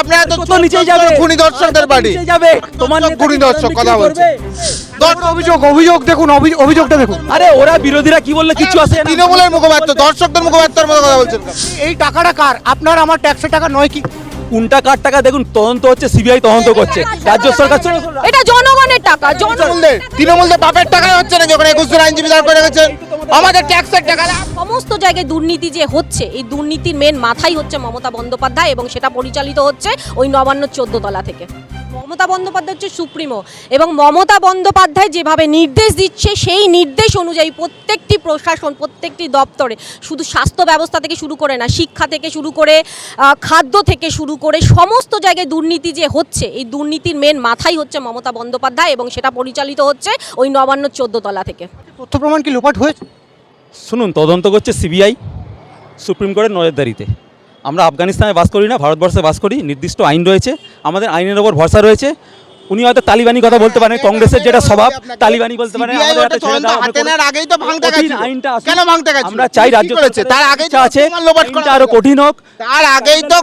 আপনারা তো তো নিচেই যাবে। খুনি দর্শকদের বাড়ি। যাবে। তোমার খুনি দর্শক কথা বলছে। অভিযোগ অভিযোগ দেখুন অভি- অভিযোগটা দেখুন। আরে ওরা বিরোধীরা কি বললে? কিচ্ছু আসে না। তৃণমূলের মুখপাত্র দর্শকদের মুখপাত্রের মতো কথা বলছেন। এই টাকাটা কার? আপনার আমার ট্যাক্সের টাকা নয় কি? কোনটা কার টাকা? দেখুন তদন্ত হচ্ছে সিবিআই তদন্ত করছে। রাজ্য সরকার এটা জনগণের টাকা জনগণ তৃণমূলদের বাপের টাকায় হচ্ছে না যখন একুশ জন আইনজীবী দাঁড় করে রেখেছেন আমাদের ট্যাক্সের টাকা সমস্ত জায়গায় দুর্নীতি যে হচ্ছে এই দুর্নীতির মেন মাথাই হচ্ছে মমতা বন্দ্যোপাধ্যায় এবং সেটা পরিচালিত হচ্ছে ওই নবান্ন চোদ্দ তলা থেকে। মমতা বন্দ্যোপাধ্যায় হচ্ছে সুপ্রিমো এবং মমতা বন্দ্যোপাধ্যায় যেভাবে নির্দেশ দিচ্ছে সেই নির্দেশ অনুযায়ী প্রত্যেকটি প্রশাসন প্রত্যেকটি দপ্তরে শুধু স্বাস্থ্য ব্যবস্থা থেকে শুরু করে না শিক্ষা থেকে শুরু করে খাদ্য থেকে শুরু করে সমস্ত জায়গায় দুর্নীতি যে হচ্ছে এই দুর্নীতির মেন মাথাই হচ্ছে মমতা বন্দ্যোপাধ্যায় এবং সেটা পরিচালিত হচ্ছে ওই নবান্ন চোদ্দ তলা থেকে। তথ্য প্রমাণ কি লোপাট হয়েছে? শুনুন তদন্ত করছে সিবিআই সুপ্রিম কোর্টের নজরদারিতে। আমরা আফগানিস্তানে বাস করি না ভারতবর্ষে বাস করি নির্দিষ্ট আইন রয়েছে আমাদের আইনের ওপর ভরসা রয়েছে। উনি হয়তো তালিবানি কথা বলতে পারেন কংগ্রেসের যেটা স্বভাব তালিবানি বলতে পারেন আমরা। আইনটা চাই রাজ্য করেছে? তার আগেই তো ইচ্ছা আছে আরও কঠিন হোক। তার আগেই তো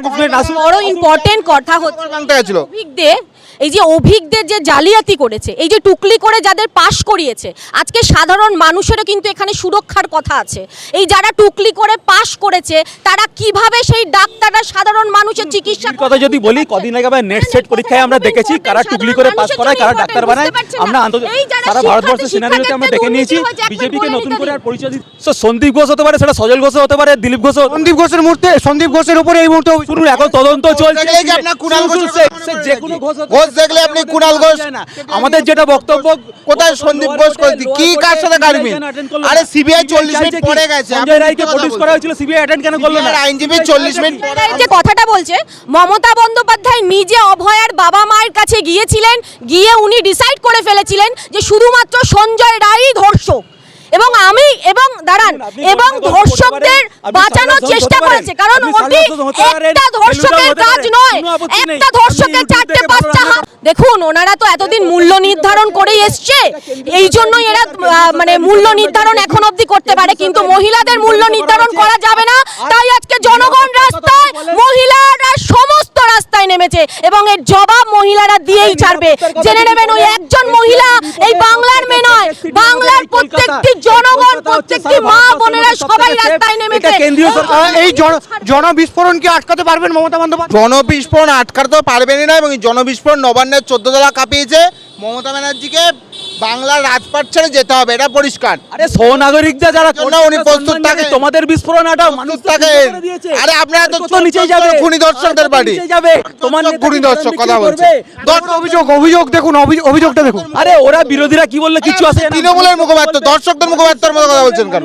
বড় ইম্পর্টেন্ট কথা হচ্ছে। ভাঙতে গেছিল। অভিজ্ঞদের এই যে অভিজ্ঞদের যে জালিয়াতি করেছে এই যে টুকলি করে যাদের পাশ করিয়েছে আজকে সাধারণ মানুষেরও কিন্তু এখানে সুরক্ষার কথা আছে। এই যারা টুকলি করে পাশ করেছে তারা কীভাবে সেই ডাক্তাররা সাধারণ মানুষের চিকিৎসা কথা যদি বলি কদিন আগে আবার নেট সেট পরীক্ষায় আমরা দেখেছি কারা টুকলি করে পাশ করায় কারা ডাক্তার বানায়। আমরা সারা ভারতবর্ষের সিনারিওতে আমরা দেখে নিয়েছি বিজেপিকে নতুন করে আর পরিচয় দিতে So, সন্দীপ ঘোষ হতে পারে সেটা সজল ঘোষ হতে পারে দিলীপ ঘোষ সন্দীপ ঘোষের মুহূর্তে সন্দীপ ঘোষের উপরে এই মুহূর্তে। শুনুন এখন তদন্ত চলছে। যে কোনো ঘোষ ঘোষ দেখলে আপনি কুণাল ঘোষ। আমাদের যেটা বক্তব্য কোথায় সন্দীপ ঘোষ কি কার সাথে কারমি আরে সিবিআই চল্লিশ মিনিট পরে গেছে। করা হয়েছিল সিবিআই অ্যাটেন্ড কেন করল না? আর আইনজীবী চল্লিশ মিনিট পরে এই যে কথাটা বলছে মমতা বন্দ্যোপাধ্যায় নিজে অভয়ার বাবা মায়ের কাছে গিয়েছিলেন গিয়ে উনি ডিসাইড করে ফেলেছিলেন যে শুধুমাত্র সঞ্জয় রায়ই ধর্ষক এবং আমি এবং দাঁড়ান এবং ধর্ষকদের বাঁচানোর চেষ্টা করেছে কারণ ওটি একটা ধর্ষকের কাজ নয়। একটা ধর্ষকের চারটে পাঁচটা হাত দেখুন ওনারা তো এতদিন মূল্য নির্ধারণ করেই এসছে। এই জন্যই এরা মানে মূল্য নির্ধারণ এখন অবধি করতে পারে কিন্তু মহিলাদের মূল্য নির্ধারণ করা যাবে না তাই আজকে জনগণ রাস্তায় মহিলারা সমস্ত রাস্তায় নেমেছে এবং এর জবাব মহিলারা দিয়েই ছাড়বে। জেনে নেবেন ওই একজন মহিলা এই বাংলার মেয়ে নয় বাংলার প্রত্যেকটি জনগণ প্রত্যেকটি মা বোনেরা সবাই রাস্তায় নেমেছে। এটা কেন্দ্রীয় সরকার এই জন জনবিস্ফোরণ কি আটকাতে পারবেন মমতা বন্দ্যোপাধ্যায়। জনবিস্ফোরণ আটকাতে তো পারবেনই না এবং এই জনবিস্ফোরণ নবান্নের চোদ্দ তলা কাঁপিয়েছে। মমতা ব্যানার্জিকে বাংলার রাজপাট ছেড়ে যেতে হবে এটা পরিষ্কার আরে সহনাগরিকরা যারা করছে উনি প্রস্তুত থাকেন। তোমাদের বিস্ফোরণ আটা মানুষ থাকে। আরে আপনারা তো তো নিচেই যাবে খুনি দর্শকদের বাড়ি যাবে তোমার খুনি দর্শক কথা বলছে? দেখুন অভিযোগ অভিযোগ দেখুন অভিযোগটা দেখুন আরে ওরা বিরোধীরা কি বললে কিচ্ছু আসে না। তৃণমূলের মুখপাত্র দর্শকদের মুখপাত্রের মতো কথা বলছেন কেন।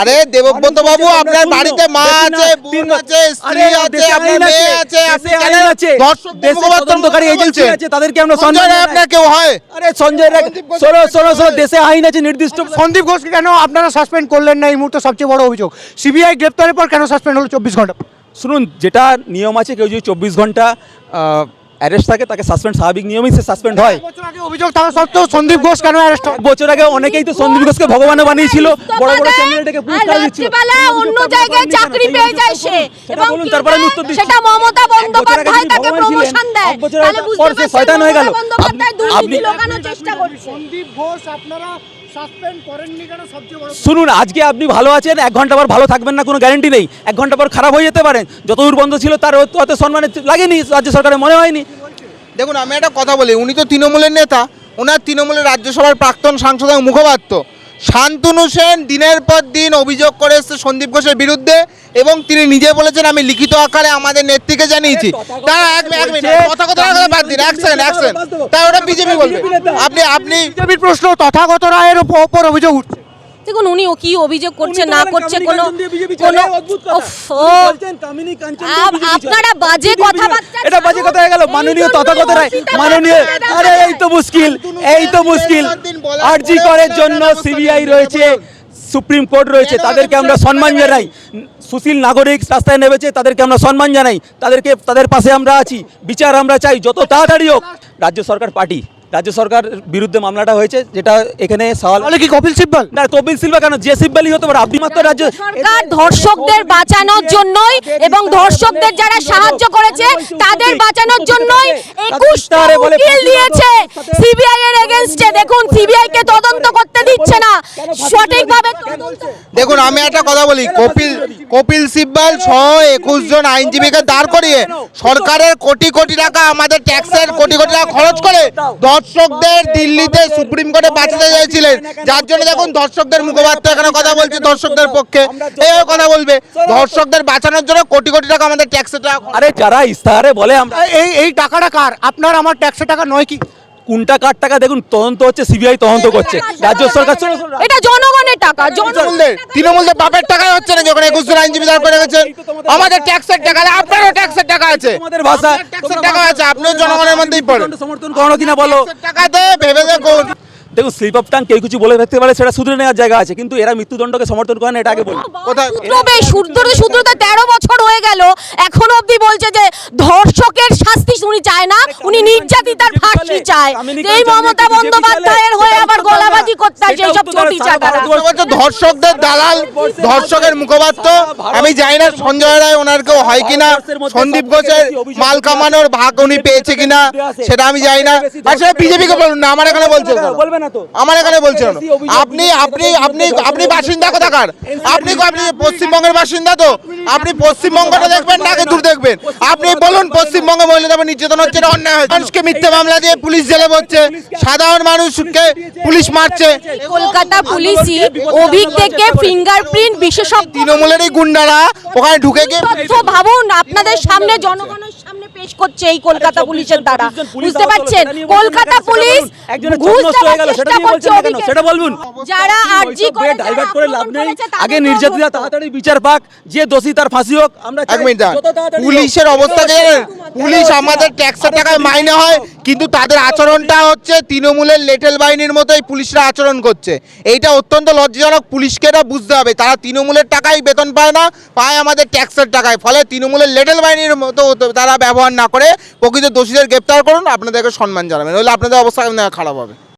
আরে দেবব্রত বাবু আপনার বাড়িতে মা। আছে বোন আছে স্ত্রী আছে আপনার মেয়ে আছে আছে দর্শকদের দেশে মুখপাত্রের কথা এজেন্সি। আছে তাদেরকে আমরা সম্মান আপনার কেউ হয় আরে সঞ্জয় দেশে আইন আছে নির্দিষ্ট সন্দীপ ঘোষকে কেন আপনারা সাসপেন্ড করলেন না? এই মুহূর্তে সবচেয়ে বড় অভিযোগ। সিবিআই গ্রেপ্তারের পর কেন সাসপেন্ড হলো? চব্বিশ ঘণ্টা। শুনুন যেটা নিয়ম আছে কেউ যদি চব্বিশ ঘণ্টা অ্যারেস্ট থাকে তাকে সাসপেন্ড স্বাভাবিক নিয়মেই সে সাসপেন্ড হয়। অভিযোগ থাকা সত্ত্বেও সন্দীপ ঘোষ কেন অ্যারেস্ট বছর আগে অনেকেই তো সন্দীপ ঘোষকে ভগবানে বানিয়েছিল বড় বড় চ্যানেল থেকে পুরস্কার দিচ্ছিল। অন্য জায়গায় চাকরি পেয়ে যায় সে এবং বলুন তারপরে আমি উত্তর দিচ্ছি। সেটা মমতা বন্দ্যোপাধ্যায় তাকে প্রমোশন দেয়। তাহলে বুঝতে পারছেন শয়তান হয়ে গেল। বন্দ্যোপাধ্যায় আপনি- দুর্নীতি আপনি- লোকানোর চেষ্টা করছে। সন্দীপ ঘোষ আপনারা সাসপেন্ড করেননি কেন সবচেয়ে বড় শুনুন আজকে আপনি ভালো আছেন এক ঘণ্টা পর ভালো থাকবেন না কোনো গ্যারেন্টি নেই। এক ঘণ্টা পর খারাপ হয়ে যেতে পারেন। যতদূর বন্ধ ছিল তার অত- অত সম্মানে লাগেনি রাজ্য সরকারের মনে হয়নি। দেখুন আমি একটা কথা বলি উনি তো তৃণমূলের নেতা ওনার তৃণমূলের রাজ্যসভার প্রাক্তন সাংসদ এবং মুখপাত্র। শান্তনু সেন দিনের পর দিন অভিযোগ করে এসছে সন্দীপ ঘোষের বিরুদ্ধে এবং তিনি নিজে বলেছেন আমি লিখিত আকারে আমাদের নেত্রীকে জানিয়েছি। তারা এক এক মিনিট কথা কথা কথা বাদ দিন এক সেকেন্ড এক সেকেন্ড তা ওটা বিজেপি বলবে। আপনি আপনি বিজেপির প্রশ্ন তথাগত রায়ের ওপ- ওপর অভিযোগ উঠছে। দেখুন উনি ও কি অভিযোগ করছে না করছে কোনো কোনো। আপনারা বাজে কথাবার্তা এটা বাজে কথা হয়ে গেল এই মাননীয় তথাগত রায়। মাননীয় আরে এই তো মুশকিল এই তো মুশকিল। আরজি করের জন্য সিবিআই রয়েছে সুপ্রিম কোর্ট রয়েছে তাদেরকে আমরা সম্মান জানাই। সুশীল নাগরিক রাস্তায় নেমেছে তাদেরকে আমরা সম্মান জানাই। তাদেরকে তাদের পাশে আমরা আছি বিচার আমরা চাই যত তাড়াতাড়ি হোক। রাজ্য সরকার পার্টি। রাজ্য সরকার বিরুদ্ধে মামলাটা হয়েছে যেটা এখানে সওয়াল কি কপিল সিব্বল? না কপিল সিব্বাল কেন? যে সিব্বালই হতে পারে আপনি মাত্র রাজ্য সরকার ধর্ষকদের বাঁচানোর জন্যই এবং ধর্ষকদের যারা সাহায্য করেছে তাদের বাঁচানোর জন্যই একুশটা উকিল দিয়েছে সিবিআই এর এগেনস্টে দেখুন সিবিআই কে তদন্ত করতে দিচ্ছে না। সঠিকভাবে দেখুন আমি একটা কথা বলি কপিল কপিল সিব্বাল সহ একুশ জন আইনজীবীকে দাঁড় করিয়ে সরকারের কোটি কোটি টাকা আমাদের ট্যাক্সের কোটি কোটি টাকা খরচ করে দর্শকদের দিল্লিতে সুপ্রিম কোর্টে বাঁচাতে চাইছিলেন। যার জন্য দেখুন দর্শকদের মুখপাত্র এখানে কথা বলছে দর্শকদের পক্ষে। এইভাবে কথা বলবে দর্শকদের বাঁচানোর জন্য কোটি কোটি টাকা আমাদের ট্যাক্সের টাকা আরে যারা ইস্তাহারে বলে আমরা এই এই টাকাটা কার? আপনার আমার ট্যাক্সের টাকা নয় কি? কোনটা কার টাকা দেখুন তদন্ত হচ্ছে সিবিআই তদন্ত করছে রাজ্য সরকার এটা জনগণের টাকা জন তৃণমূলদের বাপের টাকায় হচ্ছে নাকি ওখানে একুশ জন আইনজীবী দাঁড় করে রেখেছেন আমাদের ট্যাক্সের টাকা আপনারও ট্যাক্সের টাকা আছে তোমাদের ভাষা ট্যাক্সের টাকা আছে আপনিও জনগণের মধ্যেই পড়েন সমর্থন করো কিনা বলো ট্যাক্সের টাকাতে ভেবে দেখুন দেখুন স্লিপ অফ টাং কেউ কিছু বলে থাকতে পারে সেটা শুধরে নেওয়ার জায়গা আছে কিন্তু এরা মৃত্যুদণ্ডকে সমর্থন করে না এটা আগে বলি কোথায় শুধরে শুধরে তেরো বছর হয়ে গেল এখনও অবধি বলছে যে ধর্ষকের শাস্তি উনি চায় না উনি নির্যাতিতার ফাঁসি চায়। এই মমতা বন্দ্যোপাধ্যায়ের হয়ে আবার গলাবাজি করতে হয় সেই সব চটি চাটারা ধর্ষকদের দালাল ধর্ষকের মুখপাত্র। আমি জানি না সঞ্জয় রায় ওনার কেউ হয় কিনা সন্দীপ ঘোষের মাল কামানোর ভাগ উনি পেয়েছে কিনা সেটা আমি জানি না। আর সেটা বিজেপিকে বলুন না আমার এখানে বলছে আমার এখানে বলছে? আপনি আপনি আপনি আপনি বাসিন্দা কোথাকার? আপনি আপনি পশ্চিমবঙ্গের বাসিন্দা তো? আপনি পশ্চিমবঙ্গটা দেখবেন না আগে দূর দেখবেন। আপনি বলুন পশ্চিমবঙ্গে মহিলাদের নির্যাতন হচ্ছে এটা অন্যায় হচ্ছে। মানুষকে মিথ্যে মামলা দিয়ে পুলিশ জেলে পড়ছে সাধারণ মানুষকে পুলিশ মারছে। কলকাতা পুলিশই অভিক থেকে ফিঙ্গারপ্রিন্ট বিশেষজ্ঞ তৃণমূলেরই গুন্ডারা ওখানে ঢুকে গিয়ে ভাবুন আপনাদের সামনে জনগণের পেশ করছে এই কলকাতা পুলিশের দ্বারা। বুঝতে পারছেন? কলকাতা পুলিশ ঘুষ হয়ে চেষ্টা করছে। সেটা বলুন। যারা আরজি করে ডাইভার্ট করে লাভ নেই? আগে নির্যাতিতা তাড়াতাড়ি বিচার পাক যে দোষী তার ফাঁসি হোক আমরা এক মিনিট। পুলিশের অবস্থা জানেন পুলিশ আমাদের ট্যাক্সের টাকায় মাইনে হয় কিন্তু তাদের আচরণটা হচ্ছে তৃণমূলের লেটেল বাহিনীর মতোই পুলিশরা আচরণ করছে। এইটা অত্যন্ত লজ্জাজনক। পুলিশকে এটা বুঝতে হবে। তারা তৃণমূলের টাকায় বেতন পায় না পায় আমাদের ট্যাক্সের টাকায়। ফলে তৃণমূলের লেটেল বাহিনীর মতো তারা ব্যবহার না করে প্রকৃত দোষীদের গ্রেপ্তার করুন আপনাদেরকে সম্মান জানাবেন। নইলে আপনাদের অবস্থা খারাপ হবে।